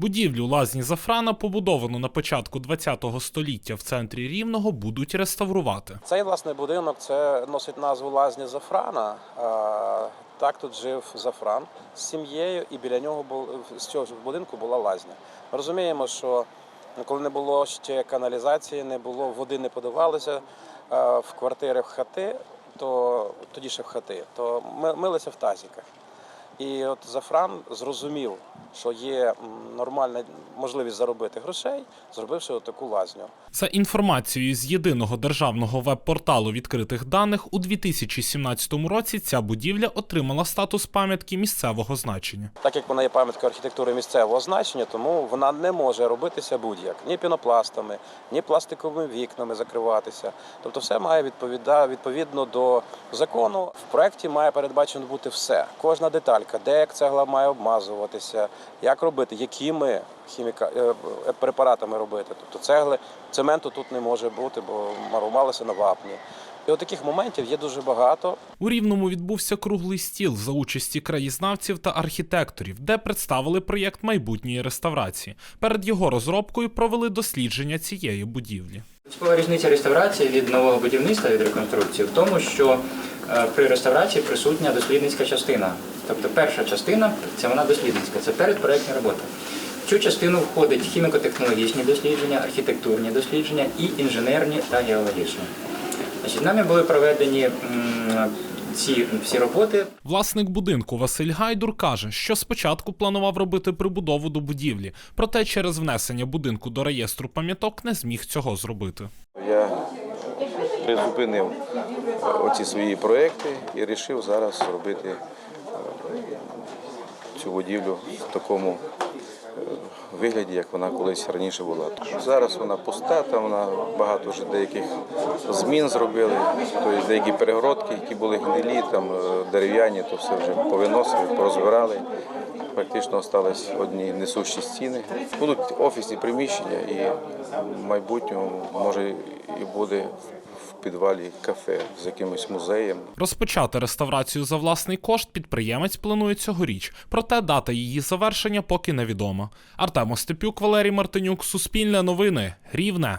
Будівлю лазні Зафрана, побудовану на початку ХХ століття в центрі Рівного, будуть реставрувати. Цей власне будинок це носить назву лазні Зафрана. Так тут жив Зафран з сім'єю, і біля нього з цього ж будинку була лазня. Ми розуміємо, що коли не було ще каналізації, не було води, не подавалося а, в хати, то тоді ще в хати, то ми милися в тазіках. І от Зафран зрозумів, що є нормальна можливість заробити грошей, зробивши таку лазню. За інформацією з єдиного державного веб-порталу відкритих даних, у 2017 році ця будівля отримала статус пам'ятки місцевого значення. Так як вона є пам'яткою архітектури місцевого значення, тому вона не може робитися будь-як ні пінопластами, ні пластиковими вікнами закриватися. Тобто, все має відповіда відповідно до закону. В проєкті має передбачено бути все. Кожна деталька, де як цегла має обмазуватися, як робити, якими хіміка е, е, препаратами робити. Тобто цегли, цементу тут не може бути, бо марумалися на вапні. І от таких моментів є дуже багато. У Рівному відбувся круглий стіл за участі краєзнавців та архітекторів, де представили проєкт майбутньої реставрації. Перед його розробкою провели дослідження цієї будівлі. Принципова різниця реставрації від нового будівництва від реконструкції в тому, що е, при реставрації присутня дослідницька частина. Тобто перша частина це вона дослідницька, це передпроектні роботи. В цю частину входить хіміко-технологічні дослідження, архітектурні дослідження і інженерні та геологічні. Значить, нами були проведені ці всі роботи Власник будинку Василь Гайдур каже, що спочатку планував робити прибудову до будівлі, проте через внесення будинку до реєстру пам'яток не зміг цього зробити. Я призупинив оці свої проекти і вирішив зараз робити цю будівлю в такому е, вигляді, як вона колись раніше була. Зараз вона пуста, там вона багато вже деяких змін зробили. Тобто деякі перегородки, які були гнилі, там е, дерев'яні, то все вже повиносили, порозбирали. Практично остались одні несущі стіни. Будуть офісні приміщення і в майбутньому може і буде підвалі кафе з якимось музеєм. Розпочати реставрацію за власний кошт підприємець планує цьогоріч, проте дата її завершення поки невідома. Артем Остепюк, Валерій Мартинюк, Суспільне новини, Рівне.